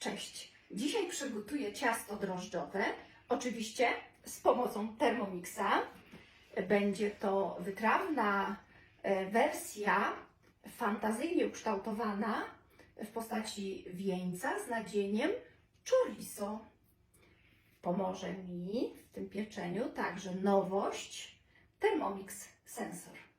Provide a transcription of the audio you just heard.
Cześć. Dzisiaj przygotuję ciasto drożdżowe, oczywiście z pomocą Thermomixa. Będzie to wytrawna e, wersja fantazyjnie ukształtowana w postaci wieńca z nadzieniem chorizo. Pomoże mi w tym pieczeniu także nowość Thermomix Sensor.